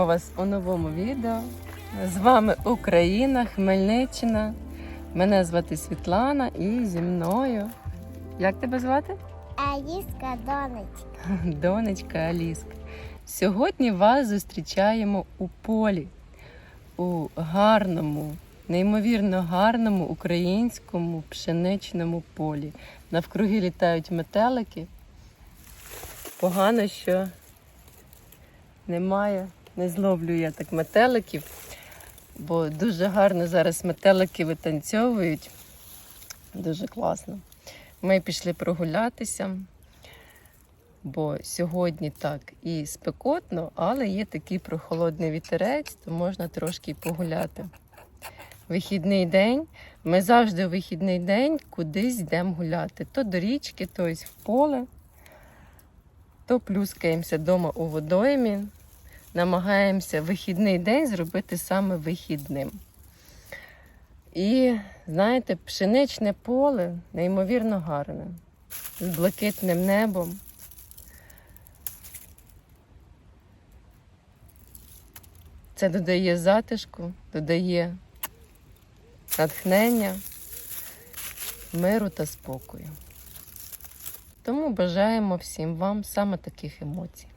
Вітаємо вас у новому відео. З вами Україна, Хмельниччина. Мене звати Світлана і зі мною. Як тебе звати? Аліска донечка. Донечка Аліска. Сьогодні вас зустрічаємо у полі, у гарному, неймовірно гарному українському пшеничному полі. Навкруги літають метелики. Погано, що немає, не зловлю я так метеликів, бо дуже гарно зараз метелики витанцьовують. Дуже класно. Ми пішли прогулятися, бо сьогодні так і спекотно, але є такий прохолодний вітерець, то можна трошки погуляти. Вихідний день. Ми завжди у вихідний день кудись йдемо гуляти. То до річки, то ось в поле, то плюскаємося вдома у водоймі. Намагаємося вихідний день зробити саме вихідним. І знаєте, пшеничне поле неймовірно гарне, з блакитним небом. Це додає затишку, додає натхнення, миру та спокою. Тому бажаємо всім вам саме таких емоцій.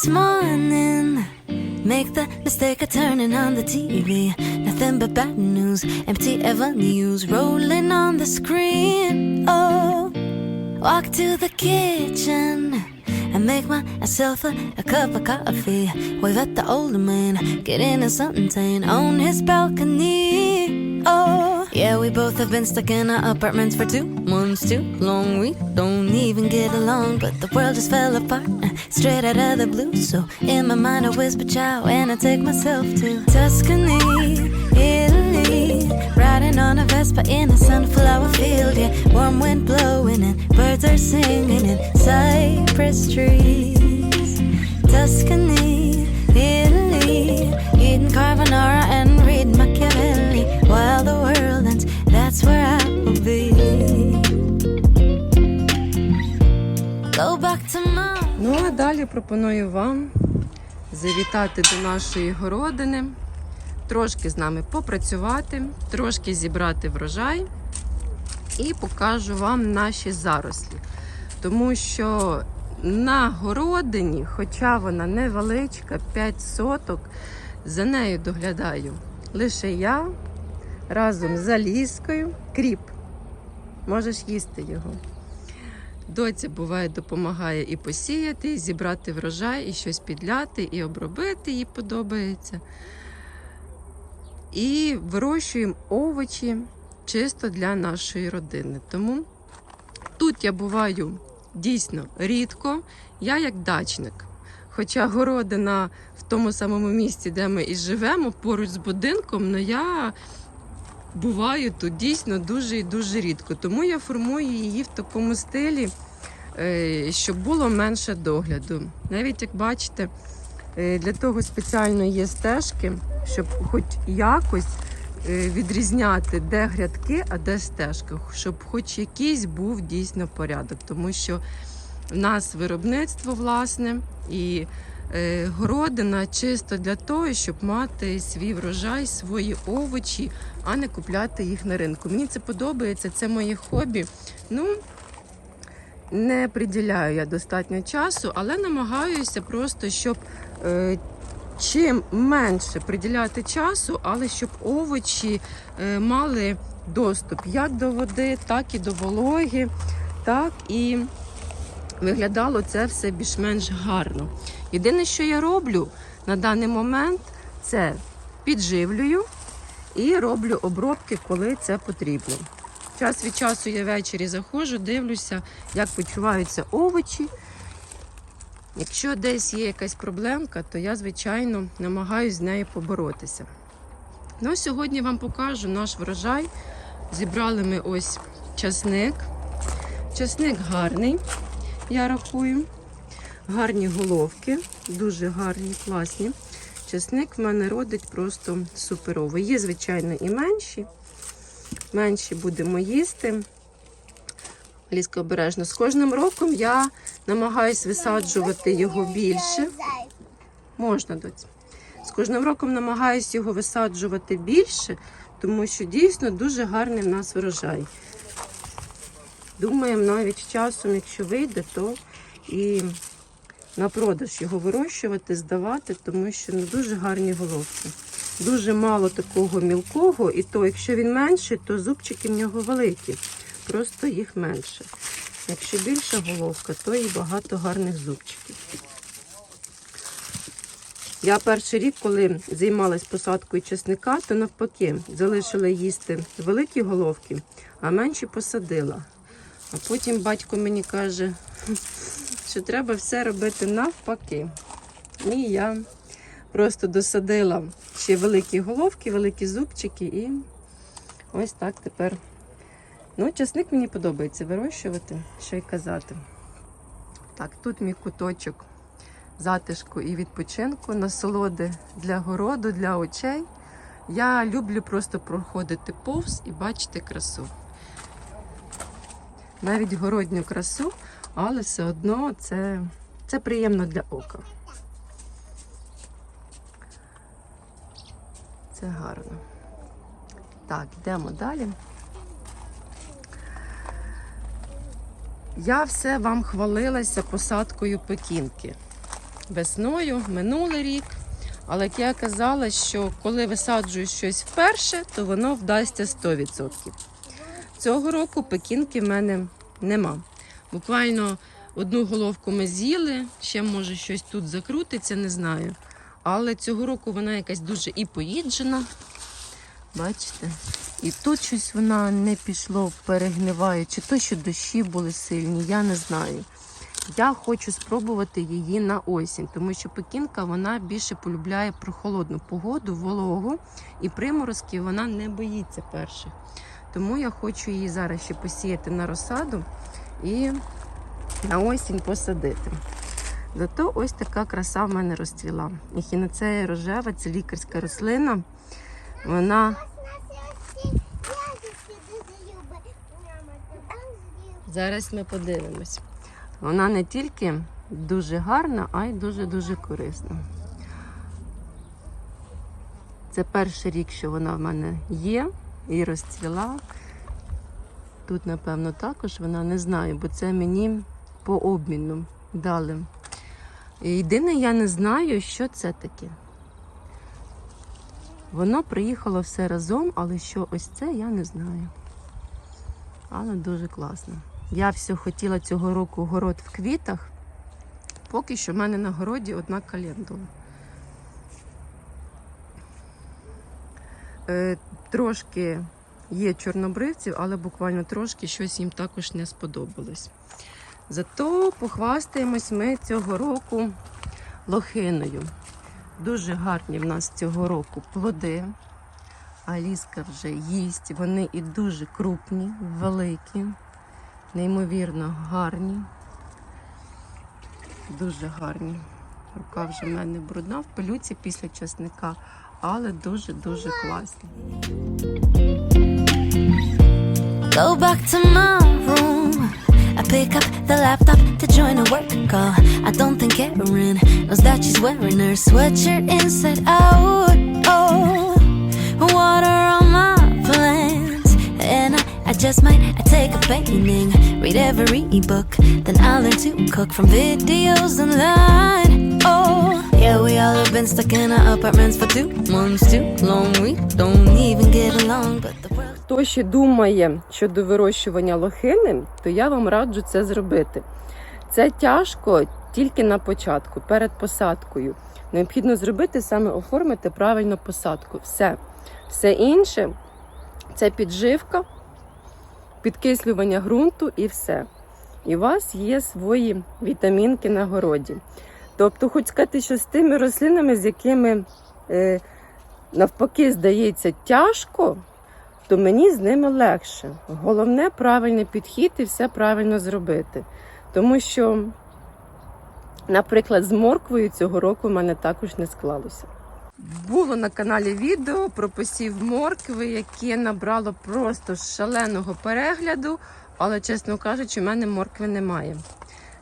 This morning, make the mistake of turning on the TV. Nothing but bad news, empty avenues rolling on the screen. Oh, walk to the kitchen and make myself a, a cup of coffee. Wave at the older man, get in a suntan on his balcony. Oh, yeah, we both have been stuck in our apartments for two months too long. We don't even get along, but the world just fell apart straight out of the blue. So in my mind, I whisper ciao and I take myself to Tuscany, Italy. Riding on a Vespa in a sunflower field, yeah. Warm wind blowing and birds are singing in cypress trees. Tuscany, Italy, eating carbonara далі пропоную вам завітати до нашої городини, трошки з нами попрацювати, трошки зібрати врожай і покажу вам наші зарослі. Тому що на городині, хоча вона невеличка, 5 соток, за нею доглядаю лише я разом з Аліскою. Кріп. Можеш їсти його. Доця буває допомагає і посіяти, і зібрати врожай, і щось підляти, і обробити їй подобається. І вирощуємо овочі чисто для нашої родини. Тому тут я буваю дійсно рідко, я як дачник. Хоча городина в тому самому місці, де ми і живемо, поруч з будинком, але я буваю тут дійсно дуже і дуже рідко. Тому я формую її в такому стилі, е, щоб було менше догляду. Навіть як бачите, е, для того спеціально є стежки, щоб хоч якось е, відрізняти, де грядки, а де стежка, щоб хоч якийсь був дійсно порядок, тому що в нас виробництво власне і городина чисто для того, щоб мати свій врожай, свої овочі, а не купляти їх на ринку. Мені це подобається, це моє хобі. Ну, не приділяю я достатньо часу, але намагаюся просто, щоб е, чим менше приділяти часу, але щоб овочі е, мали доступ як до води, так і до вологи, так і виглядало це все більш-менш гарно. Єдине, що я роблю на даний момент, це підживлюю і роблю обробки, коли це потрібно. Час від часу я ввечері заходжу, дивлюся, як почуваються овочі. Якщо десь є якась проблемка, то я, звичайно, намагаюся з нею поборотися. Ну, сьогодні вам покажу наш врожай. Зібрали ми ось часник. Часник гарний. Я рахую. Гарні головки, дуже гарні, класні. Чесник в мене родить просто суперово. Є, звичайно, і менші. Менші будемо їсти. Ліска обережно. З кожним роком я намагаюсь висаджувати його більше. Можна доць. З кожним роком намагаюсь його висаджувати більше, тому що дійсно дуже гарний в нас врожай. Думаємо, навіть часом, якщо вийде, то і на продаж його вирощувати, здавати, тому що ну, дуже гарні головки. Дуже мало такого мілкого, і то, якщо він менший, то зубчики в нього великі. Просто їх менше. Якщо більша головка, то і багато гарних зубчиків. Я перший рік, коли займалась посадкою чесника, то навпаки залишила їсти великі головки, а менші посадила. А потім батько мені каже, що треба все робити навпаки. І я просто досадила ще великі головки, великі зубчики, і ось так тепер. Ну, часник мені подобається вирощувати, що й казати. Так, тут мій куточок затишку і відпочинку, насолоди для городу, для очей. Я люблю просто проходити повз і бачити красу. Навіть городню красу, але все одно це, це приємно для ока. Це гарно. Так, йдемо далі. Я все вам хвалилася посадкою пекінки. Весною, минулий рік. Але як я казала, що коли висаджую щось вперше, то воно вдасться 100%. Цього року пекінки в мене нема. Буквально одну головку ми з'їли, ще може щось тут закрутиться, не знаю. Але цього року вона якась дуже і поїджена. Бачите? І тут щось вона не пішло, перегниває, чи то, що дощі були сильні, я не знаю. Я хочу спробувати її на осінь, тому що пекінка вона більше полюбляє прохолодну погоду, вологу і приморозки вона не боїться перших. Тому я хочу її зараз ще посіяти на розсаду і на осінь посадити. Зато ось така краса в мене розцвіла. Ехінацея рожева це лікарська рослина. Вона Зараз ми подивимось. Вона не тільки дуже гарна, а й дуже-дуже корисна. Це перший рік, що вона в мене є і розцвіла. Тут, напевно, також вона не знаю, бо це мені по обміну дали. Єдине, я не знаю, що це таке. Воно приїхало все разом, але що ось це, я не знаю. Але дуже класно. Я все хотіла цього року город в квітах. Поки що в мене на городі одна календула. Трошки є чорнобривців, але буквально трошки щось їм також не сподобалось. Зато похвастаємось ми цього року лохиною. Дуже гарні в нас цього року плоди. Аліска вже їсть. Вони і дуже крупні, великі, неймовірно гарні. Дуже гарні. Рука вже в мене брудна в пилюці після часника, але дуже-дуже класні. Go back to my room. I pick up the laptop to join a work call. I don't think Erin knows that she's wearing her sweatshirt inside out. Oh, water on my plants. And I, I just might I take a painting, read every book. Then I learn to cook from videos online. Oh, Yeah, we all have been stuck in our apartments for two months too long. We don't even get along, but the world. Хто ще думає щодо вирощування лохини, то я вам раджу це зробити. Це тяжко тільки на початку, перед посадкою. Необхідно зробити саме оформити правильно посадку. Все. Все інше це підживка, підкислювання ґрунту і все. І у вас є свої вітамінки на городі. Тобто, хоч сказати, що з тими рослинами, з якими е, навпаки здається тяжко, то мені з ними легше. Головне правильний підхід і все правильно зробити. Тому що, наприклад, з морквою цього року в мене також не склалося. Було на каналі відео про посів моркви, яке набрало просто шаленого перегляду, але, чесно кажучи, в мене моркви немає.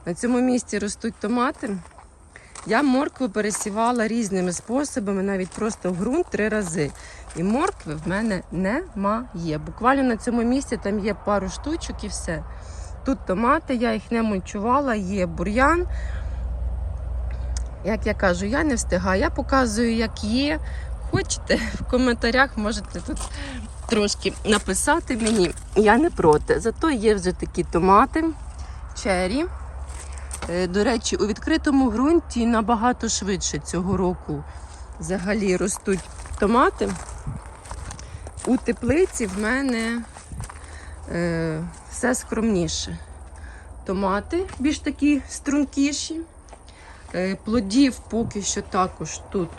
На цьому місці ростуть томати. Я моркву пересівала різними способами, навіть просто в ґрунт три рази. І моркви в мене немає. Буквально на цьому місці там є пару штучок і все. Тут томати, я їх не мульчувала, є бур'ян. Як я кажу, я не встигаю. Я показую, як є. Хочете, в коментарях можете тут трошки написати мені. Я не проти. Зато є вже такі томати, чері. Е, До речі, у відкритому ґрунті набагато швидше цього року взагалі ростуть томати. У теплиці в мене е, все скромніше. Томати більш такі стрункіші. Е, плодів поки що також тут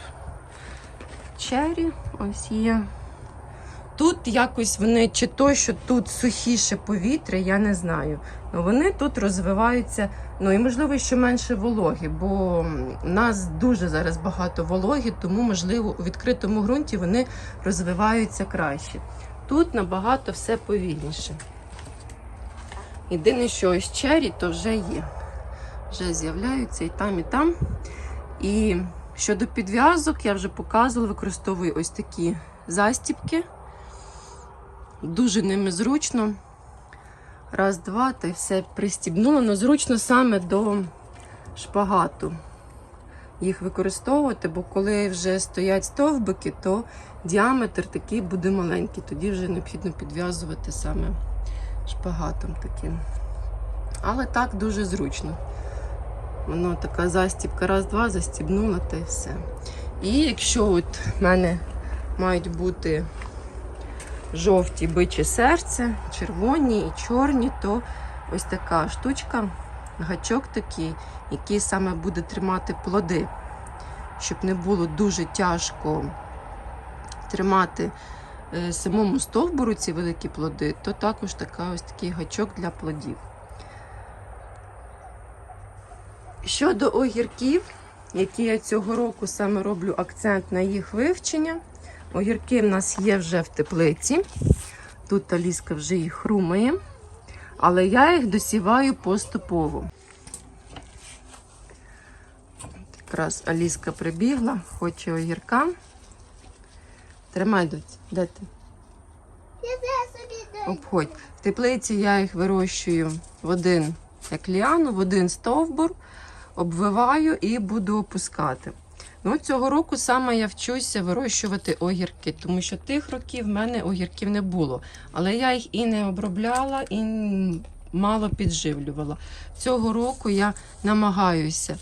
чері. Ось є. Тут якось вони, чи то, що тут сухіше повітря, я не знаю. Вони тут розвиваються, ну і можливо, що менше вологи, бо у нас дуже зараз багато вологи, тому, можливо, у відкритому ґрунті вони розвиваються краще. Тут набагато все повільніше. Єдине, що ось чері, то вже є. Вже з'являються і там, і там. І щодо підв'язок, я вже показувала, використовую ось такі застіпки. Дуже ними зручно. Раз, два, та все пристібнуло. Ну, зручно саме до шпагату їх використовувати, бо коли вже стоять стовбики, то діаметр такий буде маленький. Тоді вже необхідно підв'язувати саме шпагатом таким. Але так дуже зручно. Воно така застібка, раз-два, застібнула та й все. І якщо от в мене мають бути жовті бичі серце, червоні і чорні, то ось така штучка, гачок такий, який саме буде тримати плоди, щоб не було дуже тяжко тримати е, самому стовбуру ці великі плоди, то також така ось такий гачок для плодів. Щодо огірків, які я цього року саме роблю акцент на їх вивчення. Огірки в нас є вже в теплиці. Тут Аліска вже їх хрумає, але я їх досіваю поступово. Якраз Аліска прибігла, хоче огірка. Тримай доць, де ти? Я собі даю. Обходь. В теплиці я їх вирощую в один як ліану, в один стовбур, обвиваю і буду опускати. Ну, цього року саме я вчуся вирощувати огірки, тому що тих років в мене огірків не було. Але я їх і не обробляла, і мало підживлювала. Цього року я намагаюся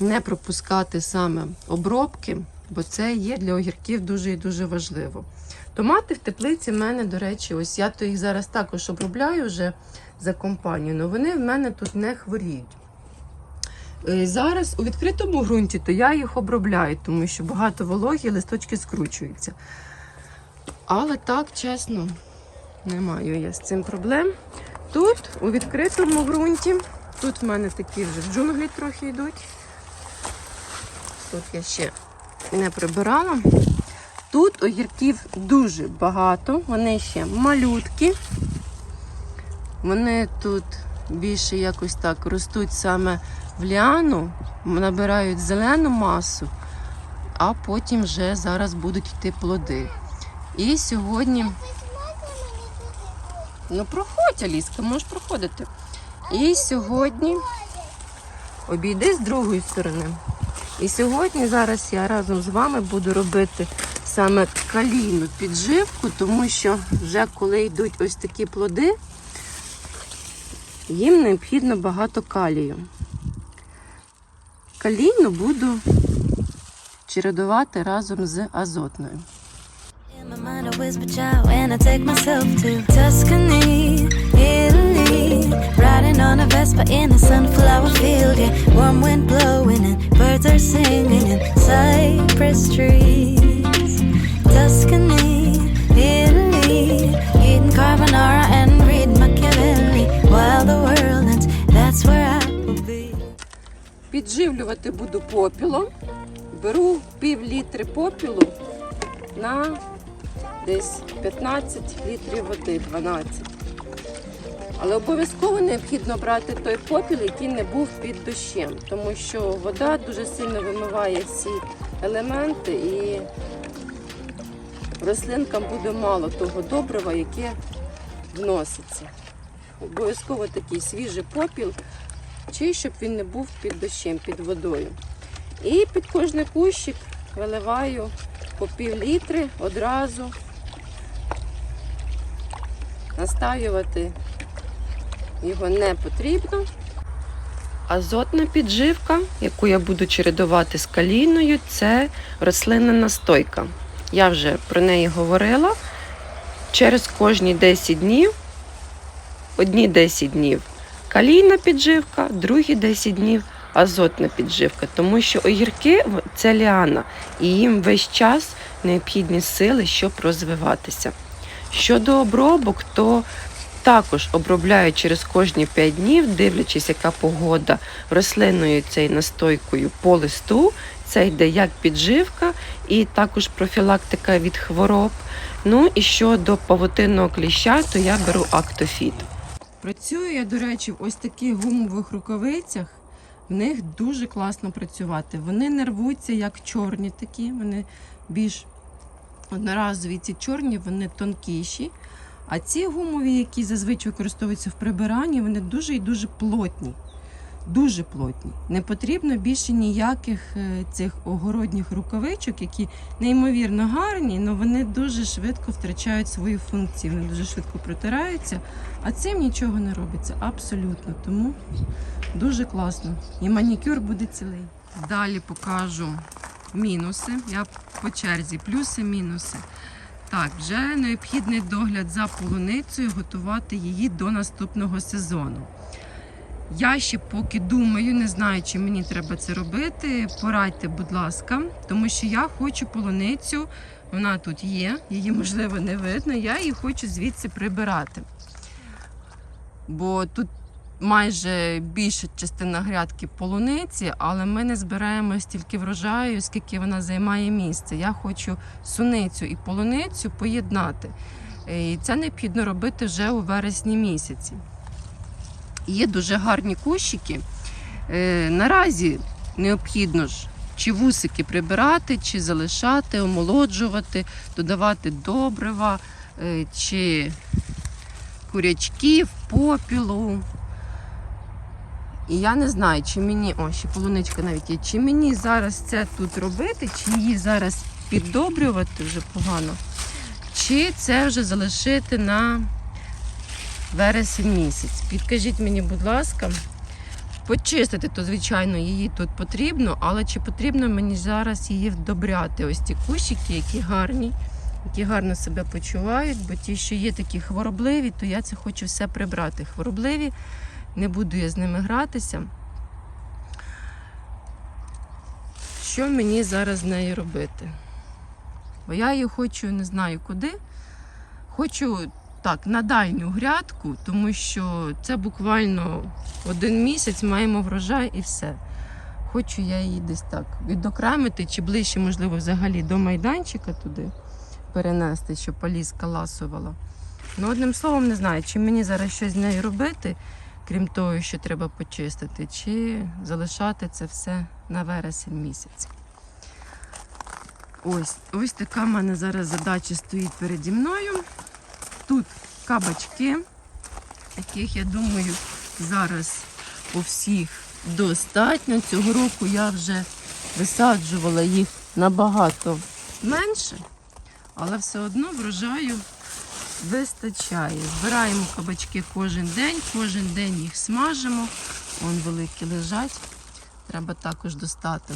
не пропускати саме обробки, бо це є для огірків дуже і дуже важливо. Томати в теплиці в мене, до речі, ось я то їх зараз також обробляю вже за компанію, але вони в мене тут не хворіють. Е, Зараз у відкритому ґрунті то я їх обробляю, тому що багато вологі, листочки скручуються. Але так, чесно, не маю я з цим проблем. Тут, у відкритому ґрунті, тут в мене такі вже джунглі трохи йдуть. Тут я ще не прибирала. Тут огірків дуже багато, вони ще малютки. Вони тут більше якось так ростуть саме в ліану, набирають зелену масу, а потім вже зараз будуть йти плоди. І сьогодні. Ну, проходь, Аліска, можеш проходити. І сьогодні обійди з другої сторони. І сьогодні зараз я разом з вами буду робити саме калійну підживку, тому що вже коли йдуть ось такі плоди, їм необхідно багато калію. Калійну буду чередувати разом з азотною. Підживлювати буду попілом. Беру пів літри попілу на десь 15 літрів води, 12. Але обов'язково необхідно брати той попіл, який не був під дощем, тому що вода дуже сильно вимиває всі елементи і рослинкам буде мало того добрива, яке вноситься. Обов'язково такий свіжий попіл, чи щоб він не був під дощем, під водою. І під кожний кущик виливаю по пів літри одразу. Настаювати його не потрібно. Азотна підживка, яку я буду чередувати з калійною, це рослинна настойка. Я вже про неї говорила. Через кожні 10 днів, одні 10 днів калійна підживка, другі 10 днів азотна підживка, тому що огірки це ліана, і їм весь час необхідні сили, щоб розвиватися. Щодо обробок, то також обробляю через кожні 5 днів, дивлячись, яка погода рослинною цією настойкою по листу. Це йде як підживка і також профілактика від хвороб. Ну і щодо павутинного кліща, то я беру актофіт. Працюю я, до речі, в ось таких гумових рукавицях. В них дуже класно працювати. Вони не рвуться, як чорні такі, вони більш одноразові. Ці чорні, вони тонкіші. А ці гумові, які зазвичай використовуються в прибиранні, вони дуже і дуже плотні. Дуже плотні. Не потрібно більше ніяких е, цих огородніх рукавичок, які неймовірно гарні, але вони дуже швидко втрачають свою функцію, вони дуже швидко протираються, а цим нічого не робиться. Абсолютно. Тому дуже класно. І манікюр буде цілий. Далі покажу мінуси. Я по черзі, плюси, мінуси. Так, вже необхідний догляд за полуницею, готувати її до наступного сезону. Я ще поки думаю, не знаю, чи мені треба це робити. Порадьте, будь ласка, тому що я хочу полуницю. Вона тут є, її можливо не видно. Я її хочу звідси прибирати. Бо тут майже більша частина грядки полуниці, але ми не збираємо стільки врожаю, скільки вона займає місце. Я хочу суницю і полуницю поєднати. І це необхідно робити вже у вересні місяці. Є дуже гарні кущики. Е, Наразі необхідно ж чи вусики прибирати, чи залишати, омолоджувати, додавати добрива, е, чи курячків, попілу. І я не знаю, чи мені, о, ще полуничка навіть є, чи мені зараз це тут робити, чи її зараз піддобрювати вже погано, чи це вже залишити на вересень місяць. Підкажіть мені, будь ласка, почистити, то, звичайно, її тут потрібно, але чи потрібно мені зараз її вдобряти? Ось ці кущики, які гарні, які гарно себе почувають, бо ті, що є такі хворобливі, то я це хочу все прибрати. Хворобливі, не буду я з ними гратися. Що мені зараз з нею робити? Бо я її хочу, не знаю куди. Хочу так, на дальню грядку, тому що це буквально один місяць маємо врожай і все. Хочу я її десь так відокремити, чи ближче, можливо, взагалі до майданчика туди перенести, щоб Аліска ласувала. Ну, одним словом, не знаю, чи мені зараз щось з нею робити, крім того, що треба почистити, чи залишати це все на вересень місяць. Ось, ось така в мене зараз задача стоїть переді мною. Тут кабачки, яких, я думаю, зараз у всіх достатньо. Цього року я вже висаджувала їх набагато менше, але все одно врожаю вистачає. Збираємо кабачки кожен день, кожен день їх смажимо. Вон великі лежать. Треба також достати.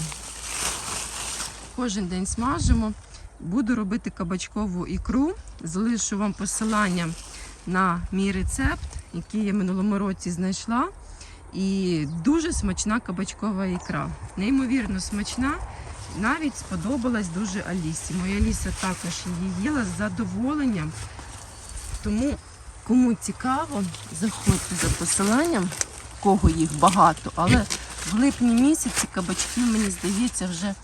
Кожен день смажимо. Буду робити кабачкову ікру. Залишу вам посилання на мій рецепт, який я минулому році знайшла. І дуже смачна кабачкова ікра. Неймовірно смачна. Навіть сподобалась дуже Алісі. Моя Аліса також її їла з задоволенням. Тому, кому цікаво, заходьте за посиланням, кого їх багато, але В липні місяці кабачків, мені здається, вже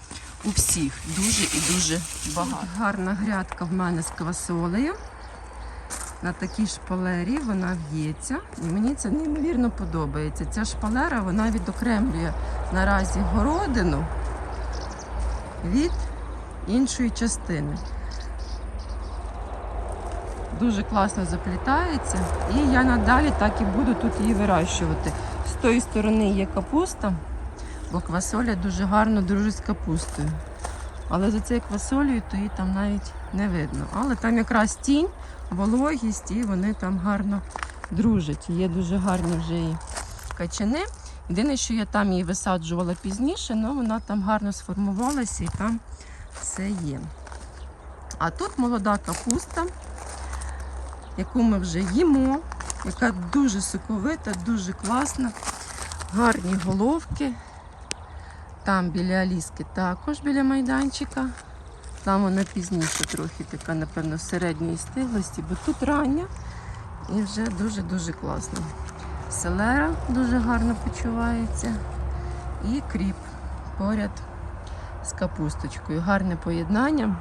у всіх дуже і дуже багато. Гарна грядка в мене з квасолею. На такій шпалері вона в'ється. І мені це неймовірно подобається. Ця шпалера вона відокремлює наразі городину від іншої частини. Дуже класно заплітається. І я надалі так і буду тут її вирощувати. З тої сторони є капуста, бо квасоля дуже гарно дружить з капустою. Але за цією квасолею то її там навіть не видно. Але там якраз тінь, вологість, і вони там гарно дружать. Є дуже гарні вже і качани. Єдине, що я там її висаджувала пізніше, але вона там гарно сформувалася і там все є. А тут молода капуста, яку ми вже їмо, яка дуже соковита, дуже класна, гарні головки. Там біля Аліски також біля майданчика. Там вона пізніше трохи така, напевно, середньої стиглості, бо тут рання і вже дуже-дуже класно. Селера дуже гарно почувається. І кріп поряд з капусточкою. Гарне поєднання.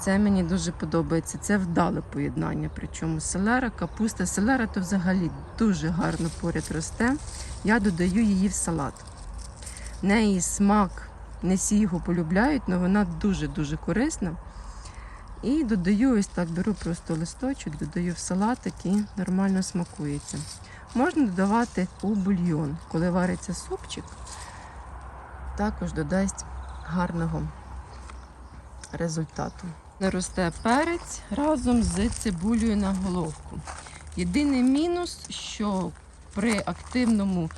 Це мені дуже подобається. Це вдале поєднання. Причому селера, капуста. Селера то взагалі дуже гарно поряд росте. Я додаю її в салат. Неї смак, не всі його полюбляють, але вона дуже-дуже корисна. І додаю ось так, беру просто листочок, додаю в салатик і нормально смакується. Можна додавати у бульйон, коли вариться супчик, також додасть гарного результату. Росте перець разом з цибулею на головку. Єдиний мінус, що при активному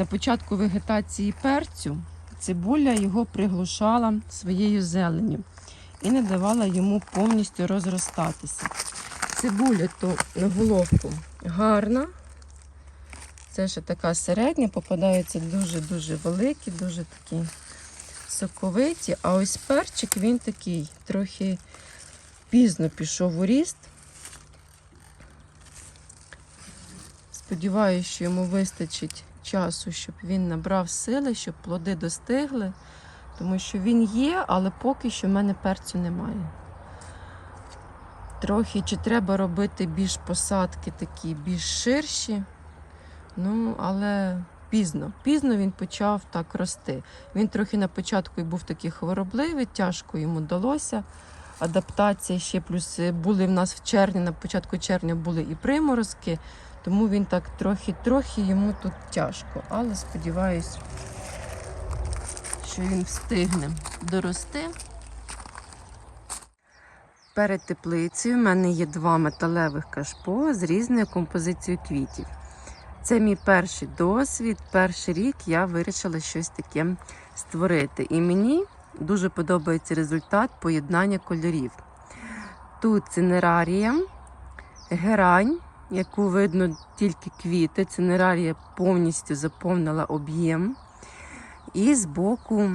на початку вегетації перцю цибуля його приглушала своєю зеленню і не давала йому повністю розростатися. Цибуля то на головку гарна. Це ще така середня, попадаються дуже-дуже великі, дуже такі соковиті. А ось перчик він такий трохи пізно пішов у ріст. Сподіваюся, що йому вистачить часу, щоб він набрав сили, щоб плоди достигли. Тому що він є, але поки що в мене перцю немає. Трохи чи треба робити більш посадки такі, більш ширші. Ну, але пізно. Пізно він почав так рости. Він трохи на початку і був такий хворобливий, тяжко йому далося. Адаптація ще плюс були в нас в червні, на початку червня були і приморозки, тому він так трохи-трохи йому тут тяжко. Але сподіваюсь, що він встигне дорости. Перед теплицею в мене є два металевих кашпо з різною композицією квітів. Це мій перший досвід. Перший рік я вирішила щось таке створити. І мені дуже подобається результат поєднання кольорів. Тут цинерарія, герань, яку видно тільки квіти. Цинерарія повністю заповнила об'єм. І збоку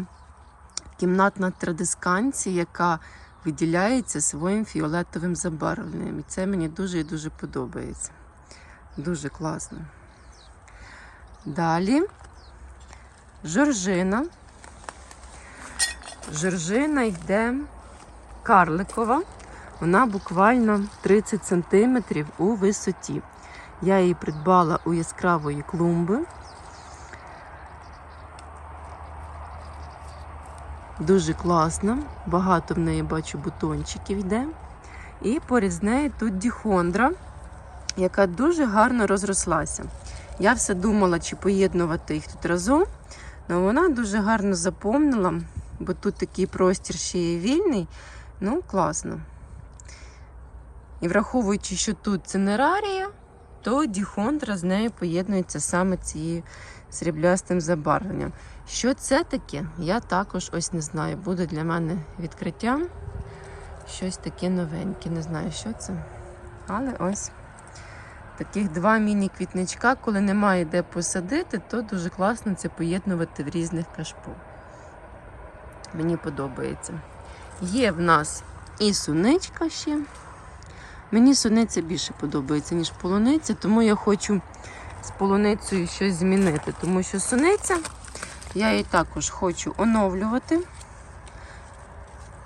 кімнатна традисканція, яка виділяється своїм фіолетовим забарвленням. І це мені дуже і дуже подобається. Дуже класно. Далі жоржина. Жоржина йде карликова. Вона буквально 30 см у висоті. Я її придбала у яскравої клумби. Дуже класна. Багато в неї бачу бутончиків йде. І поряд нею тут діхондра, яка дуже гарно розрослася. Я все думала, чи поєднувати їх тут разом, але вона дуже гарно заповнила, бо тут такий простір ще є вільний. Ну, класно. І враховуючи, що тут цинерарія, то діхондра з нею поєднується саме цією сріблястим забарвленням. Що це таке? Я також ось не знаю. Буде для мене відкриттям. Щось таке новеньке. Не знаю, що це. Але ось таких два міні-квітничка, коли немає де посадити, то дуже класно це поєднувати в різних кашпо. Мені подобається. Є в нас і суничка ще. Мені суниця більше подобається, ніж полуниця, тому я хочу з полуницею щось змінити, тому що суниця я її також хочу оновлювати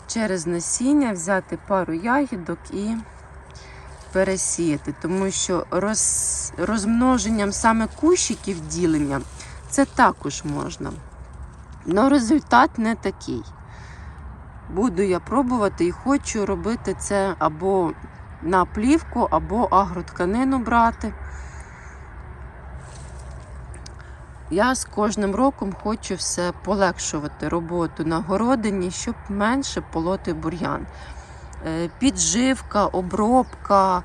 через насіння, взяти пару ягідок і пересіяти, тому що роз, розмноженням саме кущиків ділення це також можна. Але результат не такий. Буду я пробувати і хочу робити це або на плівку, або агротканину брати. Я з кожним роком хочу все полегшувати роботу на городині, щоб менше полоти бур'ян. Е, Підживка, обробка,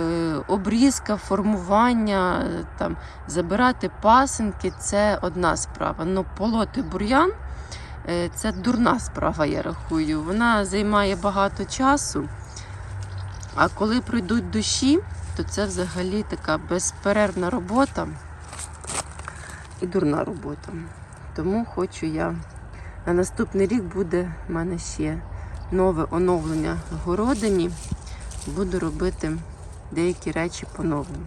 е, обрізка, формування, там, забирати пасинки це одна справа. Но полоти бур'ян е, це дурна справа, я рахую. Вона займає багато часу. А коли прийдуть душі, то це взагалі така безперервна робота і дурна робота. Тому хочу я на наступний рік буде в мене ще нове оновлення в городині. Буду робити деякі речі по-новому.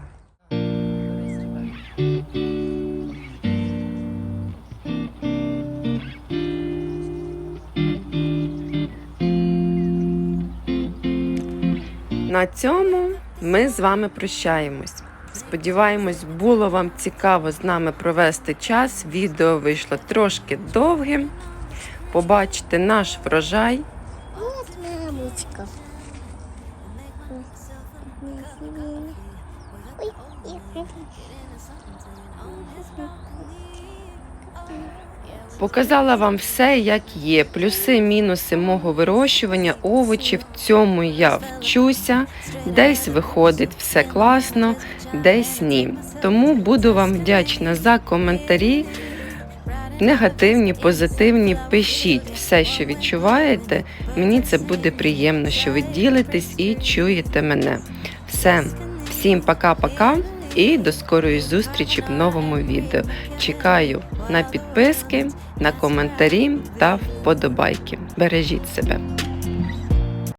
На цьому ми з вами прощаємось. Сподіваємось, було вам цікаво з нами провести час. Відео вийшло трошки довгим. Побачите наш врожай. Мамочка. Показала вам все, як є. Плюси, мінуси мого вирощування овочів. Цьому я вчуся. Десь виходить все класно, десь ні. Тому буду вам вдячна за коментарі. Негативні, позитивні, пишіть все, що відчуваєте. Мені це буде приємно, що ви ділитесь і чуєте мене. Все, всім пока-пока і до скорої зустрічі в новому відео. Чекаю на підписки, на коментарі та вподобайки. Бережіть себе.